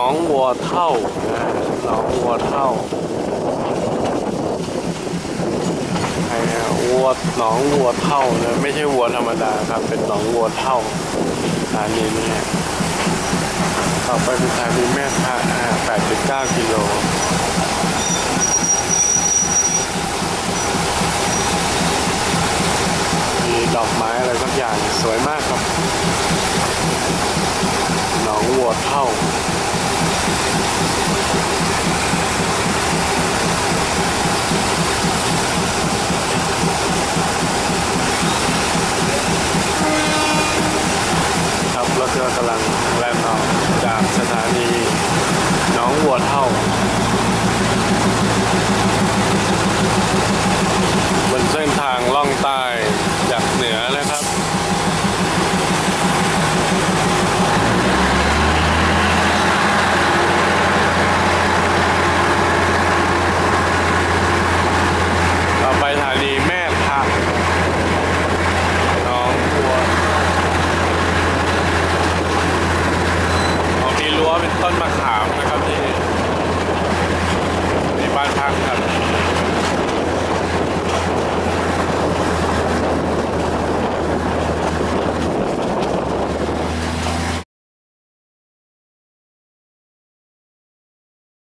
หนองวัวเท่านะหนองวัวเท่าไอ้เนี่ยวัวหนองวัวเท่านะไม่ใช่วัวธรรมดาครับ เป็นหนองวัวเท่าสถานีนี้ต่อไปเป็นสถานีแม่ทะา89กิโลมีดอกไม้อะไรสักอย่างสวยมากครับ ครับรถเรากำลังแล่นออกจากสถานีหนองวัวเท่าบนเส้นทางล่องใต้จากเหนือนะครับ เราไปสถานีแม่ทะหน้องบัว เอามีรั้วเป็นต้นมะขามนะครับที่นี่บ้านพักครับ